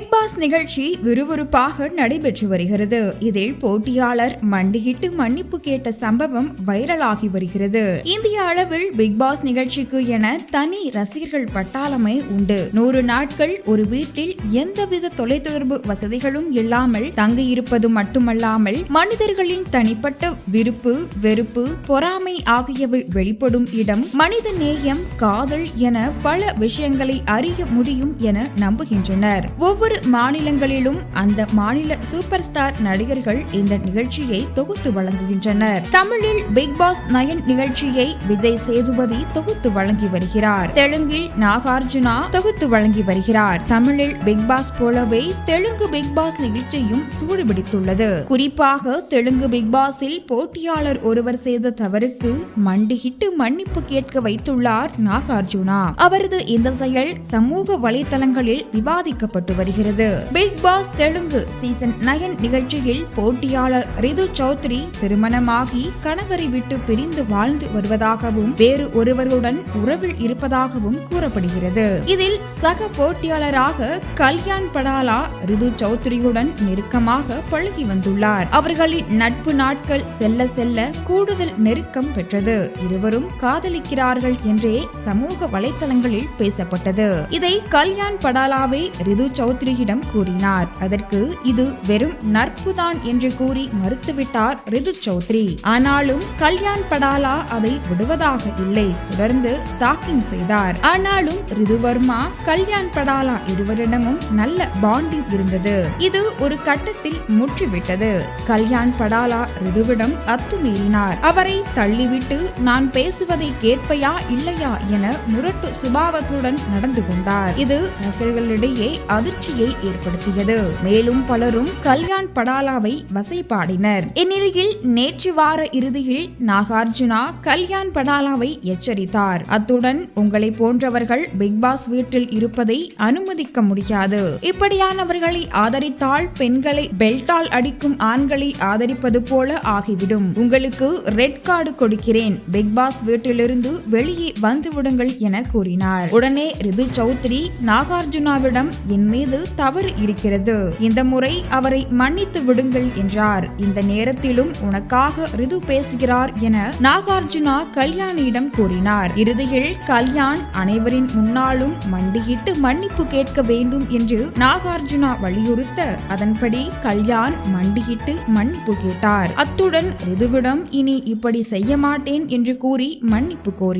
think big நிகழ்ச்சி விறுவிறுப்பாக நடைபெற்று வருகிறது. இதில் போட்டியாளர் மண்டியிட்டு மன்னிப்பு கேட்ட சம்பவம் வைரலாகி வருகிறது. இந்திய அளவில் பிக் பாஸ் நிகழ்ச்சிக்கு என தனி ரசிகர்கள் பட்டாளமே உண்டு. நூறு நாட்கள் ஒரு வீட்டில் எந்தவித தொலைத்தொடர்பு வசதிகளும் இல்லாமல் தங்கியிருப்பது மட்டுமல்லாமல் மனிதர்களின் தனிப்பட்ட விருப்பு வெறுப்பு பொறாமை ஆகியவை வெளிப்படும் இடம் மனித நேயம் காதல் என பல விஷயங்களை அறிய முடியும் என நம்புகின்றனர். ஒவ்வொரு மாநிலங்களிலும் அந்த மாநில சூப்பர் ஸ்டார் நடிகர்கள் இந்த நிகழ்ச்சியை தொகுத்து வழங்குகின்றனர். தமிழில் பிக் பாஸ் நயன் நிகழ்ச்சியை விஜய் சேதுபதி தொகுத்து வழங்கி வருகிறார். தெலுங்கில் நாகார்ஜுனா தொகுத்து வழங்கி வருகிறார். தமிழில் பிக் பாஸ் போலவே தெலுங்கு பிக் பாஸ் நிகழ்ச்சியும் சூடுபிடித்துள்ளது. குறிப்பாக தெலுங்கு பிக் பாஸில் போட்டியாளர் ஒருவர் செய்த தவறுக்கு மண்டியிட்டு மன்னிப்பு கேட்க வைத்துள்ளார் நாகார்ஜுனா. அவரது இந்த செயல் சமூக வலைதளங்களில் விவாதிக்கப்பட்டு வருகிறது. Big boss Telugu season nine நிகழ்ச்சியில் போட்டியாளர் ரிது சௌத்ரி திருமணமாகி கணவரை விட்டு பிரிந்து வாழ்ந்து வருவதாகவும் வேறு ஒருவருடன் உறவில் இருப்பதாகவும் கூறப்படுகிறது. இதில் சக போட்டியாளராக கல்யாண் படாலா ரிது சௌத்ரியுடன் நெருக்கமாக பழகி வந்துள்ளார். அவர்களின் நட்பு நாட்கள் செல்ல செல்ல கூடுதல் நெருக்கம் பெற்றது. இருவரும் காதலிக்கிறார்கள் என்றே சமூக வலைதளங்களில் பேசப்பட்டது. இதை கல்யாண் படாலாவே ரிது சௌத்ரியிடம் கூறினார். அதற்கு இது வெறும் நட்புதான் என்று கூறி மறுத்துவிட்டார் ரிது சௌத்ரி. ஆனாலும் கல்யாண் படாலா அதை விடுவதாக இல்லை. தொடர்ந்து ஸ்டாக்கிங் செய்தார். ஆனாலும் ரிதுவர்மா கல்யாண் படாலா இருவரிடமும் நல்ல பாண்டிங் இருந்தது. இது ஒரு கட்டத்தில் முற்றிவிட்டது. கல்யாண் படாலா ரிதுவிடம் அத்துமீறினார். அவரை தள்ளிவிட்டு நான் பேசுவதை கேட்பையா இல்லையா என முரட்டு சுபாவத்துடன் நடந்து கொண்டார். இது ரசிகர்களிடையே அதிர்ச்சியை ஏற்படுத்தியது. மேலும் பலரும் கல்யாண் படாலாவை வசைபாடினர். இந்நிலையில் நேற்று வார இறுதியில் நாகார்ஜுனா கல்யாண் படாலாவை எச்சரித்தார். அத்துடன் உங்களை போன்றவர்கள் பிக் பாஸ் வீட்டில் இருப்பதை அனுமதிக்க முடியாது. இப்படியானவர்களை ஆதரித்தால் பெண்களை பெல்ட்டால் அடிக்கும் ஆண்களை ஆதரிப்பது போல ஆகிவிடும். உங்களுக்கு ரெட் கார்டு கொடுக்கிறேன். பிக் பாஸ் வீட்டிலிருந்து வெளியே வந்துவிடுங்கள் என கூறினார். உடனே ரிது சௌத்ரி நாகார்ஜுனாவிடம் என் மீது தவறு இருக்கிறது. இந்த முறை அவரை மன்னித்து விடுங்கள் என்றார். இந்த நேரத்திலும் உனக்காக ரிது பேசுகிறார் என நாகார்ஜுனா கல்யாணியிடம் கூறினார். இறுதியில் கல்யாண் அனைவரின் முன்னாலும் மண்டியிட்டு மன்னிப்பு கேட்க வேண்டும் என்று நாகார்ஜுனா வலியுறுத்த அதன்படி கல்யாண் மண்டியிட்டு மன்னிப்பு கேட்டார். அத்துடன் ரிதுவிடம் இனி இப்படி செய்ய மாட்டேன் என்று கூறி மன்னிப்பு கோரினார்.